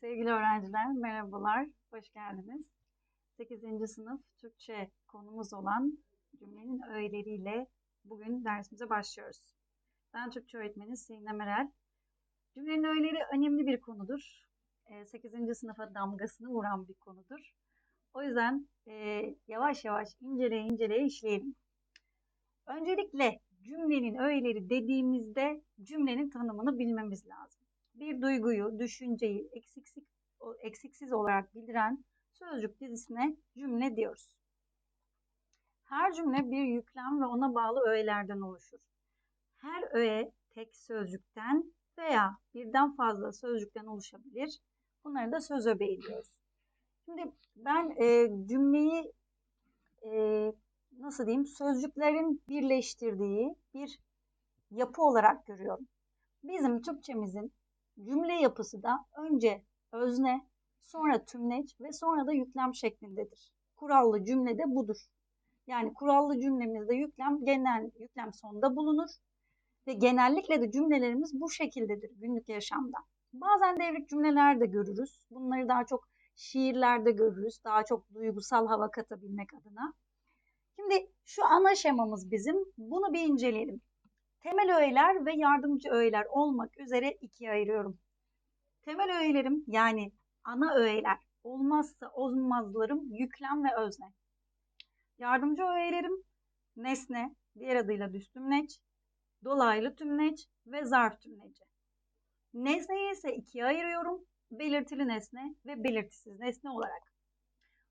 Sevgili öğrenciler, merhabalar, hoş geldiniz. 8. sınıf Türkçe konumuz olan cümlenin öğeleriyle bugün dersimize başlıyoruz. Ben Türkçe öğretmeni Sinem Merel. Cümlenin öğeleri önemli bir konudur. 8. sınıfa damgasını vuran bir konudur. O yüzden e, yavaş yavaş inceleye inceleye işleyelim. Öncelikle cümlenin öğeleri dediğimizde cümlenin tanımını bilmemiz lazım bir duyguyu, düşünceyi eksiksiz, eksiksiz olarak bildiren sözcük dizisine cümle diyoruz. Her cümle bir yüklem ve ona bağlı öğelerden oluşur. Her öğe tek sözcükten veya birden fazla sözcükten oluşabilir. Bunları da söz öbeği diyoruz. Şimdi ben e, cümleyi e, nasıl diyeyim sözcüklerin birleştirdiği bir yapı olarak görüyorum. Bizim Türkçemizin Cümle yapısı da önce özne, sonra tümleç ve sonra da yüklem şeklindedir. Kurallı cümle de budur. Yani kurallı cümlemizde yüklem genel yüklem sonunda bulunur ve genellikle de cümlelerimiz bu şekildedir günlük yaşamda. Bazen devrik cümleler de görürüz. Bunları daha çok şiirlerde görürüz. Daha çok duygusal hava katabilmek adına. Şimdi şu ana şemamız bizim. Bunu bir inceleyelim. Temel öğeler ve yardımcı öğeler olmak üzere ikiye ayırıyorum. Temel öğelerim yani ana öğeler olmazsa olmazlarım yüklem ve özne. Yardımcı öğelerim nesne, diğer adıyla düz tümleç, dolaylı tümleç ve zarf tümleci. Nesneyi ise ikiye ayırıyorum. Belirtili nesne ve belirtisiz nesne olarak.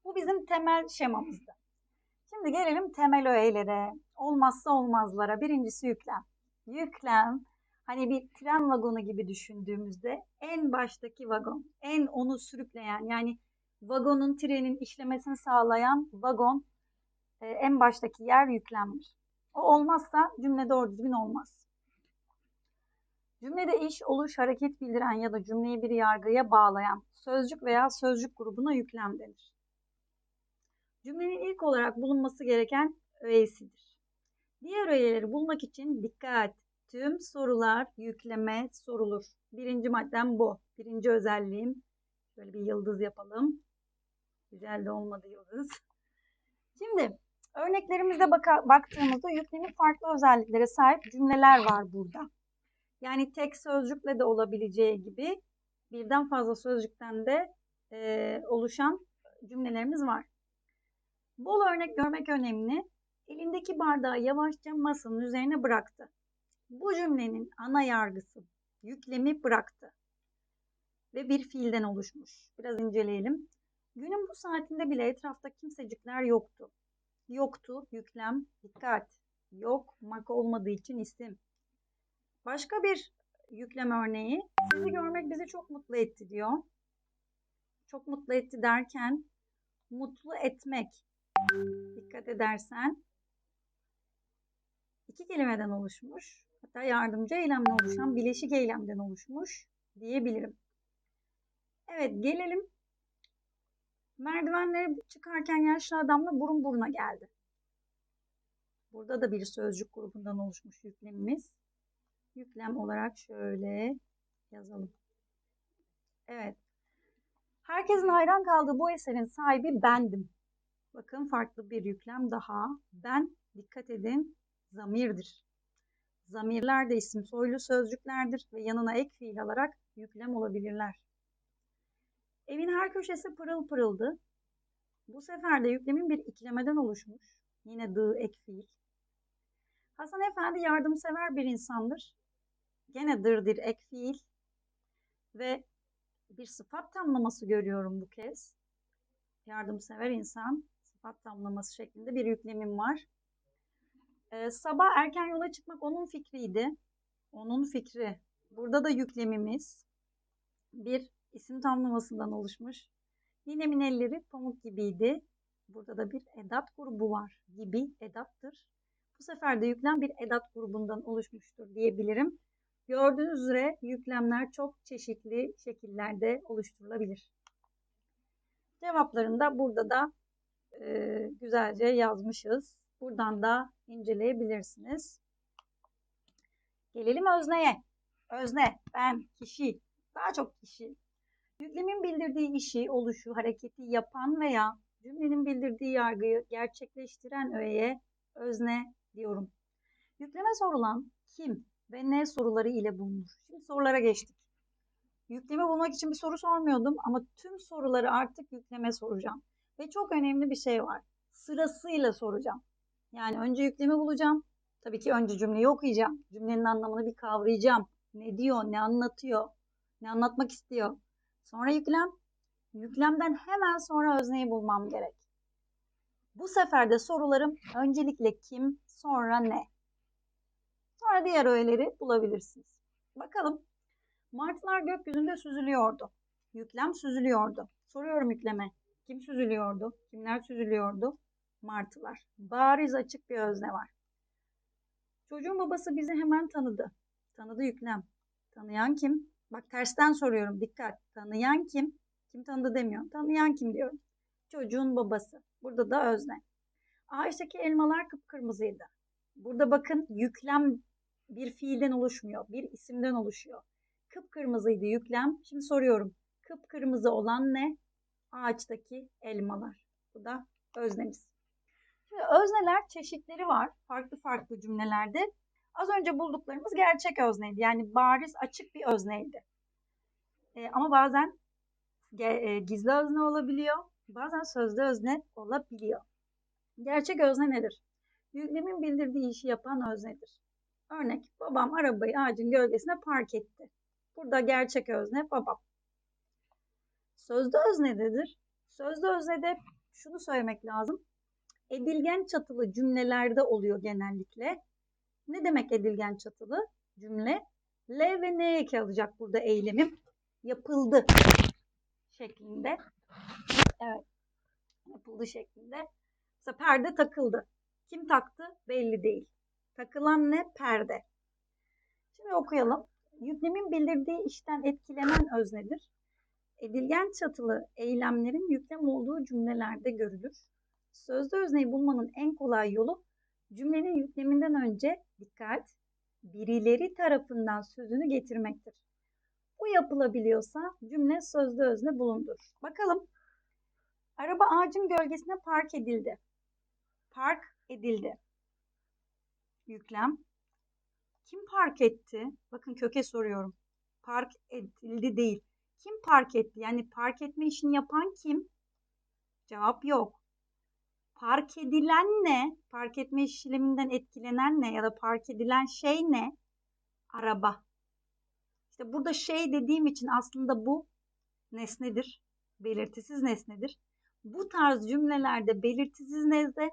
Bu bizim temel şemamızdı. Şimdi gelelim temel öğelere, olmazsa olmazlara. Birincisi yüklem yüklem hani bir tren vagonu gibi düşündüğümüzde en baştaki vagon, en onu sürükleyen yani vagonun trenin işlemesini sağlayan vagon e, en baştaki yer yüklemdir. O olmazsa cümle doğru düzgün olmaz. Cümlede iş, oluş, hareket bildiren ya da cümleyi bir yargıya bağlayan sözcük veya sözcük grubuna yüklem denir. Cümlenin ilk olarak bulunması gereken öğesidir. Diğer öğeleri bulmak için dikkat. Tüm sorular yükleme sorulur. Birinci maddem bu. Birinci özelliğim. Şöyle bir yıldız yapalım. Güzel de olmadı yıldız. Şimdi örneklerimizde baka, baktığımızda yüklemin farklı özelliklere sahip cümleler var burada. Yani tek sözcükle de olabileceği gibi birden fazla sözcükten de e, oluşan cümlelerimiz var. Bol örnek görmek önemli. Elindeki bardağı yavaşça masanın üzerine bıraktı. Bu cümlenin ana yargısı yüklemi bıraktı ve bir fiilden oluşmuş. Biraz inceleyelim. Günün bu saatinde bile etrafta kimsecikler yoktu. Yoktu, yüklem, dikkat. Yok, mak olmadığı için isim. Başka bir yüklem örneği. Sizi görmek bizi çok mutlu etti diyor. Çok mutlu etti derken mutlu etmek. Dikkat edersen iki kelimeden oluşmuş. Hatta yardımcı eylemden oluşan bileşik eylemden oluşmuş diyebilirim. Evet gelelim. Merdivenleri çıkarken yaşlı adamla burun buruna geldi. Burada da bir sözcük grubundan oluşmuş yüklemimiz. Yüklem olarak şöyle yazalım. Evet. Herkesin hayran kaldığı bu eserin sahibi bendim. Bakın farklı bir yüklem daha. Ben, dikkat edin, zamirdir. Zamirler de isim soylu sözcüklerdir ve yanına ek fiil alarak yüklem olabilirler. Evin her köşesi pırıl pırıldı. Bu sefer de yüklemin bir iklemeden oluşmuş. Yine dı ek fiil. Hasan Efendi yardımsever bir insandır. Gene dırdır ek fiil. Ve bir sıfat tamlaması görüyorum bu kez. Yardımsever insan sıfat tamlaması şeklinde bir yüklemim var. Ee, sabah erken yola çıkmak onun fikriydi. Onun fikri. Burada da yüklemimiz bir isim tamlamasından oluşmuş. Ninemin elleri pamuk gibiydi. Burada da bir edat grubu var. Gibi edattır. Bu sefer de yüklem bir edat grubundan oluşmuştur diyebilirim. Gördüğünüz üzere yüklemler çok çeşitli şekillerde oluşturulabilir. Cevaplarını da burada da e, güzelce yazmışız. Buradan da inceleyebilirsiniz. Gelelim özneye. Özne, ben, kişi, daha çok kişi. Yüklemin bildirdiği işi, oluşu, hareketi yapan veya cümlenin bildirdiği yargıyı gerçekleştiren öğeye özne diyorum. Yükleme sorulan kim ve ne soruları ile bulunur. Şimdi sorulara geçtik. Yükleme bulmak için bir soru sormuyordum ama tüm soruları artık yükleme soracağım. Ve çok önemli bir şey var. Sırasıyla soracağım. Yani önce yüklemi bulacağım. Tabii ki önce cümleyi okuyacağım. Cümlenin anlamını bir kavrayacağım. Ne diyor, ne anlatıyor, ne anlatmak istiyor. Sonra yüklem. Yüklemden hemen sonra özneyi bulmam gerek. Bu sefer de sorularım öncelikle kim, sonra ne. Sonra diğer öğeleri bulabilirsiniz. Bakalım. Martılar gökyüzünde süzülüyordu. Yüklem süzülüyordu. Soruyorum yükleme. Kim süzülüyordu? Kimler süzülüyordu? Martılar. Bariz açık bir özne var. Çocuğun babası bizi hemen tanıdı. Tanıdı yüklem. Tanıyan kim? Bak tersten soruyorum dikkat. Tanıyan kim? Kim tanıdı demiyorum. Tanıyan kim diyorum. Çocuğun babası. Burada da özne. Ağaçtaki elmalar kıpkırmızıydı. Burada bakın yüklem bir fiilden oluşmuyor. Bir isimden oluşuyor. Kıpkırmızıydı yüklem. Şimdi soruyorum. Kıpkırmızı olan ne? Ağaçtaki elmalar. Bu da öznemiz. Şimdi özneler çeşitleri var. Farklı farklı cümlelerde. Az önce bulduklarımız gerçek özneydi. Yani bariz açık bir özneydi. E, ama bazen e, gizli özne olabiliyor. Bazen sözlü özne olabiliyor. Gerçek özne nedir? Yüklemin bildirdiği işi yapan öznedir. Örnek babam arabayı ağacın gölgesine park etti. Burada gerçek özne babam. Sözlü özne nedir? Sözlü öznede şunu söylemek lazım. Edilgen çatılı cümlelerde oluyor genellikle. Ne demek edilgen çatılı cümle? L ve N eki alacak burada eylemim. Yapıldı şeklinde. Evet. Yapıldı şeklinde. Mesela perde takıldı. Kim taktı? Belli değil. Takılan ne? Perde. Şimdi okuyalım. Yüklemin bildirdiği işten etkilenen öznedir. Edilgen çatılı eylemlerin yüklem olduğu cümlelerde görülür. Sözlü özneyi bulmanın en kolay yolu cümlenin yükleminden önce dikkat, birileri tarafından sözünü getirmektir. Bu yapılabiliyorsa cümle sözlü özne bulundur. Bakalım. Araba ağacın gölgesine park edildi. Park edildi. Yüklem. Kim park etti? Bakın köke soruyorum. Park edildi değil. Kim park etti? Yani park etme işini yapan kim? Cevap yok. Park edilen ne? Park etme işleminden etkilenen ne? Ya da park edilen şey ne? Araba. İşte burada şey dediğim için aslında bu nesnedir. Belirtisiz nesnedir. Bu tarz cümlelerde belirtisiz nesne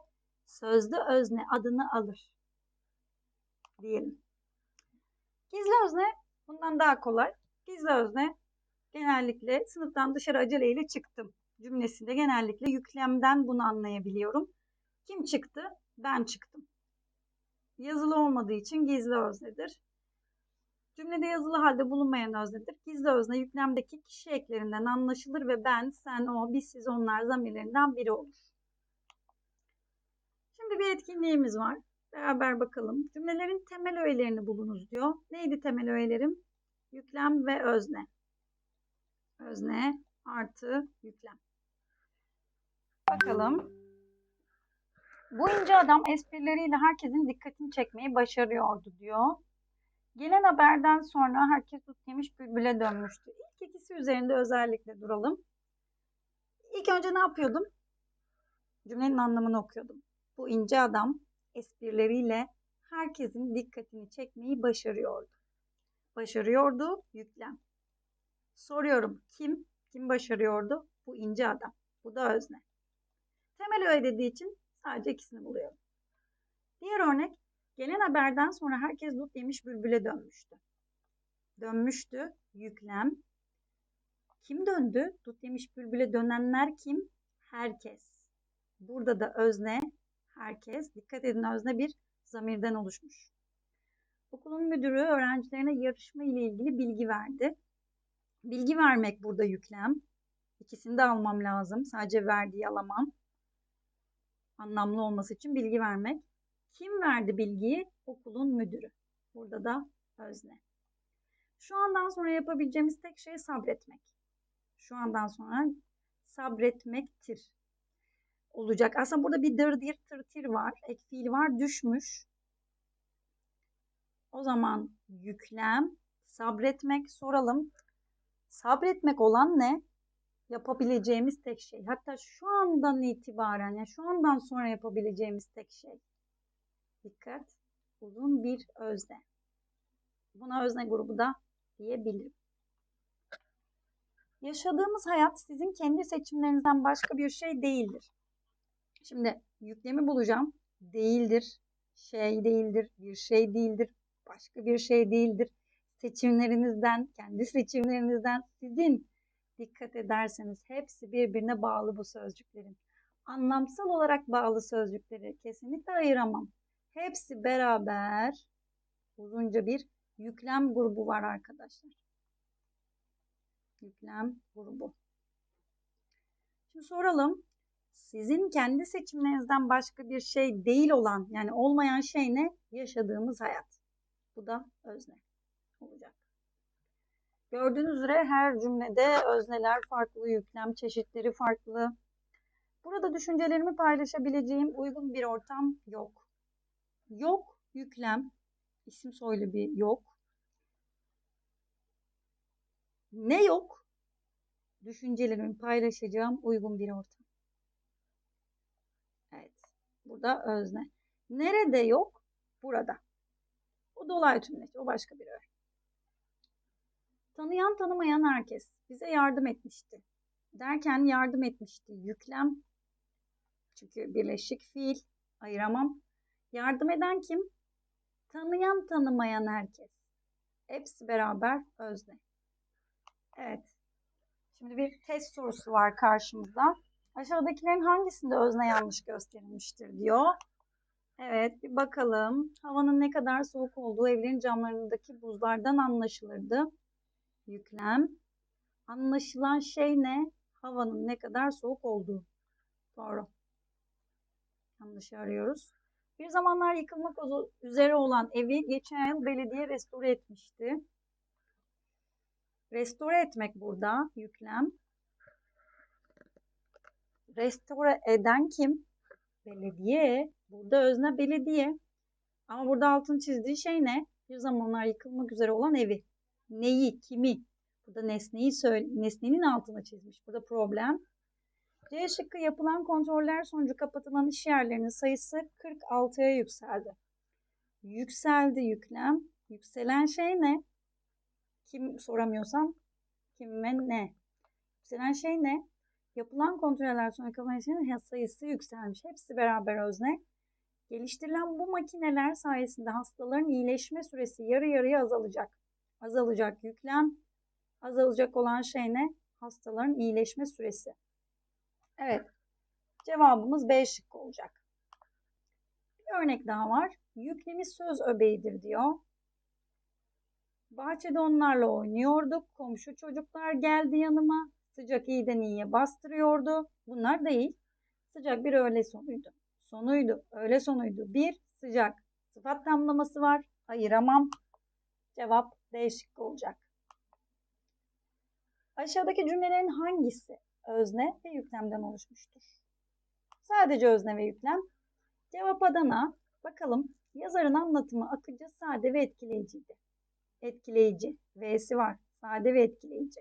sözlü özne adını alır. Diyelim. Gizli özne bundan daha kolay. Gizli özne genellikle sınıftan dışarı aceleyle çıktım cümlesinde genellikle yüklemden bunu anlayabiliyorum. Kim çıktı? Ben çıktım. Yazılı olmadığı için gizli öznedir. Cümlede yazılı halde bulunmayan öznedir. Gizli özne yüklemdeki kişi eklerinden anlaşılır ve ben, sen, o, biz, siz, onlar zamirlerinden biri olur. Şimdi bir etkinliğimiz var. Beraber bakalım. Cümlelerin temel öğelerini bulunuz diyor. Neydi temel öğelerim? Yüklem ve özne. Özne artı yüklem. Bakalım. Bu ince adam esprileriyle herkesin dikkatini çekmeyi başarıyordu diyor. Gelen haberden sonra herkes tut bülbüle dönmüştü. İlk ikisi üzerinde özellikle duralım. İlk önce ne yapıyordum? Cümlenin anlamını okuyordum. Bu ince adam esprileriyle herkesin dikkatini çekmeyi başarıyordu. Başarıyordu, yüklem. Soruyorum kim? Kim başarıyordu? Bu ince adam. Bu da özne. Temel öyle dediği için sadece ikisini buluyorum. Diğer örnek gelen haberden sonra herkes dut yemiş bülbüle dönmüştü. Dönmüştü yüklem. Kim döndü? Dut yemiş bülbüle dönenler kim? Herkes. Burada da özne herkes. Dikkat edin özne bir zamirden oluşmuş. Okulun müdürü öğrencilerine yarışma ile ilgili bilgi verdi. Bilgi vermek burada yüklem. İkisini de almam lazım. Sadece verdiği alamam anlamlı olması için bilgi vermek. Kim verdi bilgiyi? Okulun müdürü. Burada da özne. Şu andan sonra yapabileceğimiz tek şey sabretmek. Şu andan sonra sabretmektir olacak. Aslında burada bir dır dir tır tir var. Ek fiil var. Düşmüş. O zaman yüklem, sabretmek soralım. Sabretmek olan ne? Yapabileceğimiz tek şey. Hatta şu andan itibaren, yani şu andan sonra yapabileceğimiz tek şey. Dikkat. Uzun bir özne. Buna özne grubu da diyebilirim. Yaşadığımız hayat sizin kendi seçimlerinizden başka bir şey değildir. Şimdi yüklemi bulacağım. Değildir, şey değildir, bir şey değildir, başka bir şey değildir. Seçimlerinizden, kendi seçimlerinizden sizin dikkat ederseniz hepsi birbirine bağlı bu sözcüklerin. Anlamsal olarak bağlı sözcükleri kesinlikle ayıramam. Hepsi beraber uzunca bir yüklem grubu var arkadaşlar. Yüklem grubu. Şimdi soralım. Sizin kendi seçimlerinizden başka bir şey değil olan yani olmayan şey ne? Yaşadığımız hayat. Bu da özne olacak. Gördüğünüz üzere her cümlede özneler farklı, yüklem çeşitleri farklı. Burada düşüncelerimi paylaşabileceğim uygun bir ortam yok. Yok, yüklem, isim soylu bir yok. Ne yok? Düşüncelerimi paylaşacağım uygun bir ortam. Evet, burada özne. Nerede yok? Burada. O dolay tümleç, o başka bir öğe. Tanıyan tanımayan herkes bize yardım etmişti. Derken yardım etmişti. Yüklem. Çünkü birleşik fiil. Ayıramam. Yardım eden kim? Tanıyan tanımayan herkes. Hepsi beraber özne. Evet. Şimdi bir test sorusu var karşımızda. Aşağıdakilerin hangisinde özne yanlış gösterilmiştir diyor. Evet bir bakalım. Havanın ne kadar soğuk olduğu evlerin camlarındaki buzlardan anlaşılırdı. Yüklem. Anlaşılan şey ne? Havanın ne kadar soğuk olduğu. Doğru. Yanlışı arıyoruz. Bir zamanlar yıkılmak üzere olan evi geçen yıl belediye restore etmişti. Restore etmek burada yüklem. Restore eden kim? Belediye. Burada özne belediye. Ama burada altın çizdiği şey ne? Bir zamanlar yıkılmak üzere olan evi. Neyi, kimi? Burada nesneyi söyle, nesnenin altına çizmiş. Burada problem. C şıkkı yapılan kontroller sonucu kapatılan iş yerlerinin sayısı 46'ya yükseldi. Yükseldi yüklem. Yükselen şey ne? Kim soramıyorsam kime ne? Yükselen şey ne? Yapılan kontroller sonucu kapatılan iş yerlerinin sayısı yükselmiş. Hepsi beraber özne. Geliştirilen bu makineler sayesinde hastaların iyileşme süresi yarı yarıya azalacak. Azalacak yüklem, azalacak olan şey ne? Hastaların iyileşme süresi. Evet, cevabımız B şıkkı olacak. Bir örnek daha var. Yüklemi söz öbeğidir diyor. Bahçede onlarla oynuyorduk. Komşu çocuklar geldi yanıma. Sıcak iyiden iyiye bastırıyordu. Bunlar değil. Sıcak bir öğle sonuydu. Sonuydu. Öğle sonuydu. Bir sıcak. Sıfat tamlaması var. Ayıramam. Cevap D şıkkı olacak. Aşağıdaki cümlelerin hangisi özne ve yüklemden oluşmuştur? Sadece özne ve yüklem. Cevap Adana. Bakalım yazarın anlatımı akıcı, sade ve etkileyiciydi. Etkileyici. V'si var. Sade ve etkileyici.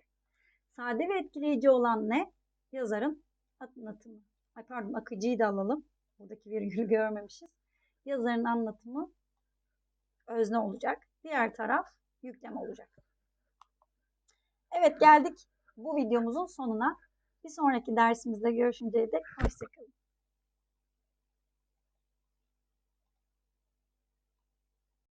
Sade ve etkileyici olan ne? Yazarın anlatımı. Ay pardon akıcıyı da alalım. Buradaki virgülü görmemişiz. Yazarın anlatımı özne olacak. Diğer taraf yüklem olacak. Evet geldik bu videomuzun sonuna. Bir sonraki dersimizde görüşünceye dek hoşçakalın.